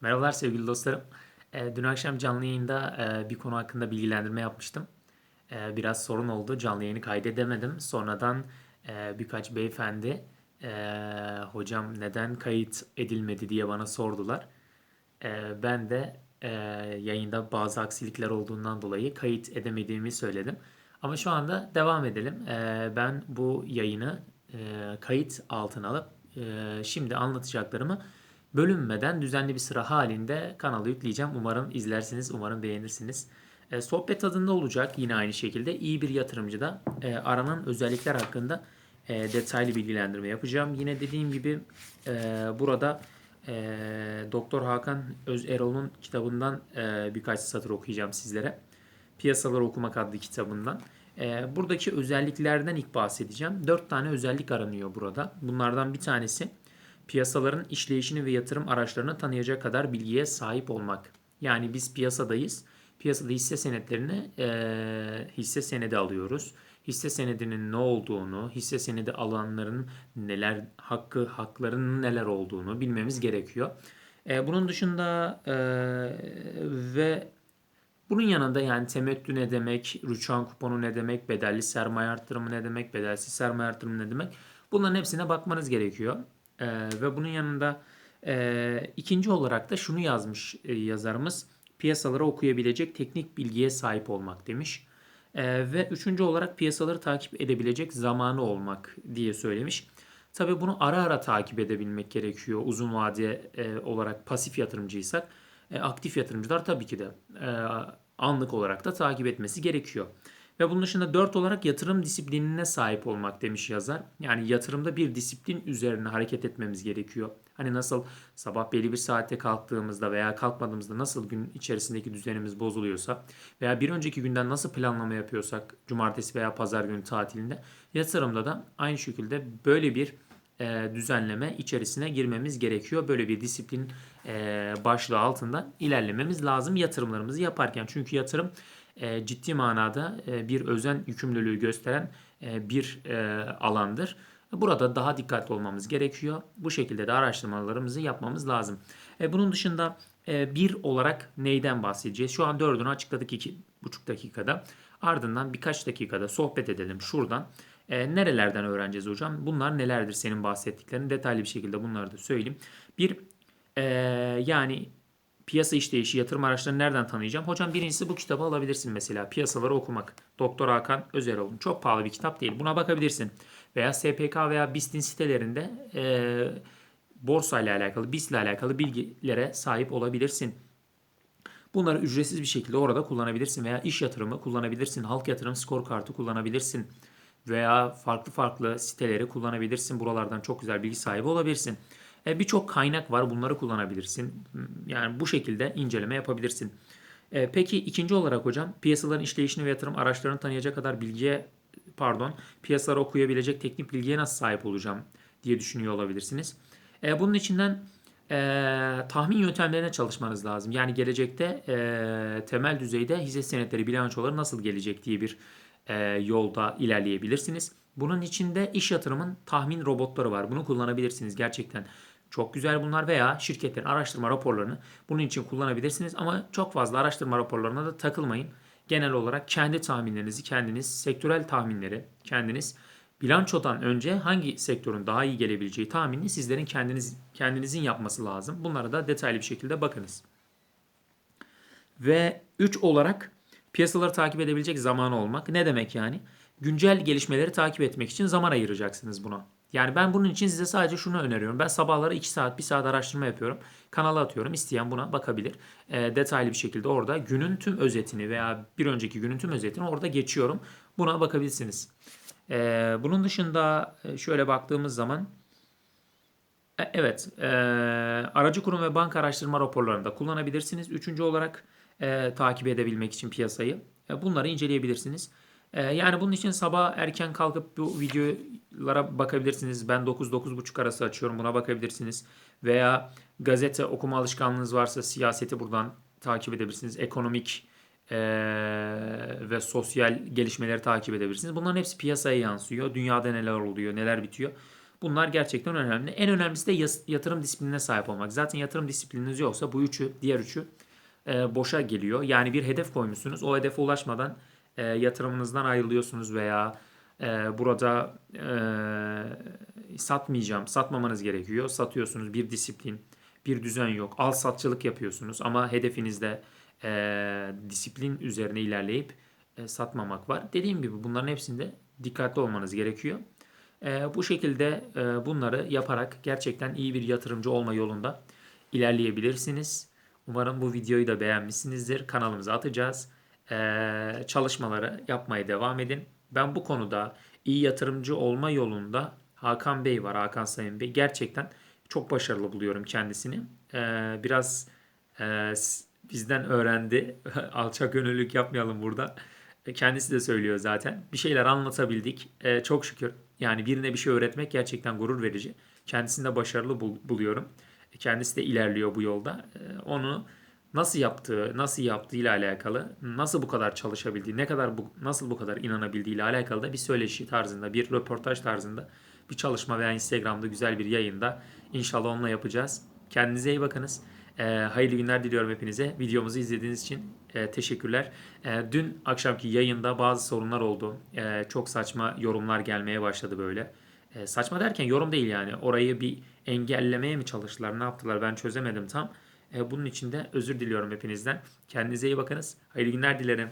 Merhabalar sevgili dostlarım. Eee, dün akşam canlı yayında eee, bir konu hakkında bilgilendirme yapmıştım. Eee, biraz sorun oldu. Canlı yayını kaydedemedim. Sonradan eee, birkaç beyefendi hocam neden kayıt edilmedi diye bana sordular. Ben de yayında bazı aksilikler olduğundan dolayı kayıt edemediğimi söyledim. Ama şu anda devam edelim. Ben bu yayını kayıt altına alıp şimdi anlatacaklarımı bölünmeden düzenli bir sıra halinde kanala yükleyeceğim. Umarım izlersiniz, umarım beğenirsiniz. Eee, sohbet tadında olacak yine aynı şekilde. iyi bir yatırımcıda eee, aranan özellikler hakkında eee, detaylı bilgilendirme yapacağım. Yine dediğim gibi eee, burada eee, Doktor Hakan Özerol'un kitabından eee, birkaç satır okuyacağım sizlere. Piyasaları Okumak adlı kitabından. Eee, buradaki özelliklerden ilk bahsedeceğim. Dört tane özellik aranıyor burada. Bunlardan bir tanesi piyasaların işleyişini ve yatırım araçlarını tanıyacak kadar bilgiye sahip olmak. Yani biz piyasadayız. Piyasada hisse senetlerini eee, hisse senedi alıyoruz. Hisse senedinin ne olduğunu, hisse senedi alanların neler hakkı, haklarının neler olduğunu bilmemiz gerekiyor. Eee, bunun dışında eee, ve bunun yanında yani temettü ne demek, rüçhan kuponu ne demek, bedelli sermaye arttırımı ne demek, bedelsiz sermaye arttırımı ne demek? Bunların hepsine bakmanız gerekiyor. Ee, ve bunun yanında e, ikinci olarak da şunu yazmış e, yazarımız. Piyasaları okuyabilecek teknik bilgiye sahip olmak demiş. Ee, ve üçüncü olarak piyasaları takip edebilecek zamanı olmak diye söylemiş. Tabii bunu ara ara takip edebilmek gerekiyor uzun vade e, olarak pasif yatırımcıysak. E, aktif yatırımcılar tabii ki de e, anlık olarak da takip etmesi gerekiyor. Ve bunun dışında 4 olarak yatırım disiplinine sahip olmak demiş yazar. Yani yatırımda bir disiplin üzerine hareket etmemiz gerekiyor. Hani nasıl sabah belli bir saatte kalktığımızda veya kalkmadığımızda nasıl gün içerisindeki düzenimiz bozuluyorsa veya bir önceki günden nasıl planlama yapıyorsak cumartesi veya pazar günü tatilinde yatırımda da aynı şekilde böyle bir e, düzenleme içerisine girmemiz gerekiyor. Böyle bir disiplin e, başlığı altında ilerlememiz lazım yatırımlarımızı yaparken. Çünkü yatırım e, ciddi manada e, bir özen yükümlülüğü gösteren e, bir e, alandır. Burada daha dikkatli olmamız gerekiyor. Bu şekilde de araştırmalarımızı yapmamız lazım. E, bunun dışında e, bir olarak neyden bahsedeceğiz? Şu an dördünü açıkladık iki buçuk dakikada. Ardından birkaç dakikada sohbet edelim şuradan. E, nerelerden öğreneceğiz hocam? Bunlar nelerdir senin bahsettiklerin? Detaylı bir şekilde bunları da söyleyeyim. Bir e, yani piyasa işleyişi, yatırım araçlarını nereden tanıyacağım? Hocam birincisi bu kitabı alabilirsin mesela. Piyasaları okumak. Doktor Hakan Özeroğlu'nun. Çok pahalı bir kitap değil. Buna bakabilirsin. Veya SPK veya BIST'in sitelerinde e, borsa ile alakalı, BIST ile alakalı bilgilere sahip olabilirsin. Bunları ücretsiz bir şekilde orada kullanabilirsin veya iş yatırımı kullanabilirsin. Halk yatırım skor kartı kullanabilirsin. Veya farklı farklı siteleri kullanabilirsin. Buralardan çok güzel bilgi sahibi olabilirsin. E, Birçok kaynak var. Bunları kullanabilirsin. Yani bu şekilde inceleme yapabilirsin. E, peki ikinci olarak hocam piyasaların işleyişini ve yatırım araçlarını tanıyacak kadar bilgiye pardon piyasaları okuyabilecek teknik bilgiye nasıl sahip olacağım diye düşünüyor olabilirsiniz. E, bunun içinden e, tahmin yöntemlerine çalışmanız lazım. Yani gelecekte e, temel düzeyde hisse senetleri bilançoları nasıl gelecek diye bir e, yolda ilerleyebilirsiniz. Bunun içinde iş yatırımın tahmin robotları var. Bunu kullanabilirsiniz gerçekten. Çok güzel bunlar veya şirketlerin araştırma raporlarını bunun için kullanabilirsiniz ama çok fazla araştırma raporlarına da takılmayın. Genel olarak kendi tahminlerinizi kendiniz, sektörel tahminleri kendiniz bilançodan önce hangi sektörün daha iyi gelebileceği tahminini sizlerin kendiniz kendinizin yapması lazım. Bunlara da detaylı bir şekilde bakınız. Ve 3 olarak piyasaları takip edebilecek zamanı olmak. Ne demek yani? Güncel gelişmeleri takip etmek için zaman ayıracaksınız buna. Yani ben bunun için size sadece şunu öneriyorum. Ben sabahları 2 saat 1 saat araştırma yapıyorum. Kanala atıyorum. İsteyen buna bakabilir. E, detaylı bir şekilde orada günün tüm özetini veya bir önceki günün tüm özetini orada geçiyorum. Buna bakabilirsiniz. E, bunun dışında e, şöyle baktığımız zaman e, Evet, e, aracı kurum ve banka araştırma raporlarını da kullanabilirsiniz. Üçüncü olarak e, takip edebilmek için piyasayı. E, bunları inceleyebilirsiniz. E, yani bunun için sabah erken kalkıp bu videolara bakabilirsiniz. Ben 9-9.30 arası açıyorum. Buna bakabilirsiniz. Veya gazete okuma alışkanlığınız varsa siyaseti buradan takip edebilirsiniz. Ekonomik e, ve sosyal gelişmeleri takip edebilirsiniz. Bunların hepsi piyasaya yansıyor. Dünyada neler oluyor, neler bitiyor. Bunlar gerçekten önemli. En önemlisi de yatırım disiplinine sahip olmak. Zaten yatırım disiplininiz yoksa bu üçü, diğer üçü e, boşa geliyor. Yani bir hedef koymuşsunuz. O hedefe ulaşmadan e, yatırımınızdan ayrılıyorsunuz veya e, burada e, satmayacağım, satmamanız gerekiyor. Satıyorsunuz bir disiplin, bir düzen yok. Al satçılık yapıyorsunuz ama hedefinizde e, disiplin üzerine ilerleyip e, satmamak var. Dediğim gibi bunların hepsinde dikkatli olmanız gerekiyor. E, bu şekilde e, bunları yaparak gerçekten iyi bir yatırımcı olma yolunda ilerleyebilirsiniz. Umarım bu videoyu da beğenmişsinizdir. Kanalımıza atacağız. Çalışmaları yapmaya devam edin. Ben bu konuda iyi yatırımcı olma yolunda Hakan Bey var, Hakan Sayın Bey. Gerçekten çok başarılı buluyorum kendisini. Biraz bizden öğrendi. Alçak gönüllülük yapmayalım burada. E, Kendisi de söylüyor zaten. Bir şeyler anlatabildik. Çok şükür. Yani birine bir şey öğretmek gerçekten gurur verici. Kendisini de başarılı bul- buluyorum. E, Kendisi de ilerliyor bu yolda. Onu nasıl yaptığı, nasıl yaptığı ile alakalı, nasıl bu kadar çalışabildiği, ne kadar bu, nasıl bu kadar inanabildiği ile alakalı da bir söyleşi tarzında, bir röportaj tarzında bir çalışma veya Instagram'da güzel bir yayında inşallah onunla yapacağız. Kendinize iyi bakınız. Ee, hayırlı günler diliyorum hepinize. Videomuzu izlediğiniz için e, teşekkürler. E, dün akşamki yayında bazı sorunlar oldu. E, çok saçma yorumlar gelmeye başladı böyle. E, saçma derken yorum değil yani. Orayı bir engellemeye mi çalıştılar, ne yaptılar ben çözemedim tam. E, bunun için de özür diliyorum hepinizden. Kendinize iyi bakınız. Hayırlı günler dilerim.